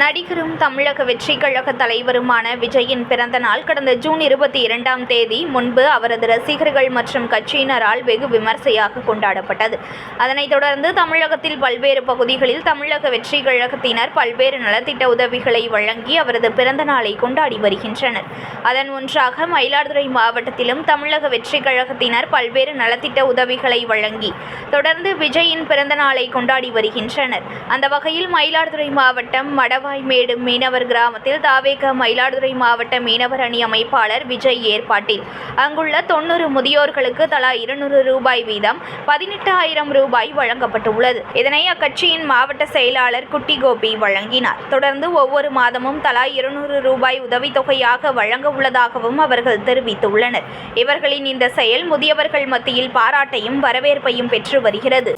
நடிகரும் தமிழக வெற்றி கழக தலைவருமான விஜயின் பிறந்த நாள் கடந்த ஜூன் இருபத்தி இரண்டாம் தேதி முன்பு அவரது ரசிகர்கள் மற்றும் கட்சியினரால் வெகு விமர்சையாக கொண்டாடப்பட்டது. அதனைத் தொடர்ந்து தமிழகத்தில் பல்வேறு பகுதிகளில் தமிழக வெற்றி கழகத்தினர் பல்வேறு நலத்திட்ட உதவிகளை வழங்கி அவரது பிறந்த நாளை கொண்டாடி வருகின்றனர். அதன் ஒன்றாக மயிலாடுதுறை மாவட்டத்திலும் தமிழக வெற்றி கழகத்தினர் பல்வேறு நலத்திட்ட உதவிகளை வழங்கி தொடர்ந்து விஜயின் பிறந்த நாளை கொண்டாடி வருகின்றனர். அந்த வகையில் மயிலாடுதுறை மாவட்டம் மடவாய்மேடு மீனவர் கிராமத்தில் தாவேக மயிலாடுதுறை மாவட்ட மீனவர் அணி அமைப்பாளர் விஜய் ஏற்பாட்டில். அங்குள்ள தொண்ணூறு முதியோர்களுக்கு தலா இருநூறு ரூபாய் வீதம் பதினெட்டு ஆயிரம் ரூபாய் வழங்கப்பட்டுள்ளது. இதனை அக்கட்சியின் மாவட்ட செயலாளர் குட்டி கோபி வழங்கினார். தொடர்ந்து ஒவ்வொரு மாதமும் தலா இருநூறு ரூபாய் உதவித்தொகையாக வழங்க உள்ளதாகவும் அவர்கள் தெரிவித்துள்ளனர். இவர்களின் இந்த செயல் முதியவர்கள் மத்தியில் பாராட்டையும் வரவேற்பையும் பெற்று வருகிறது.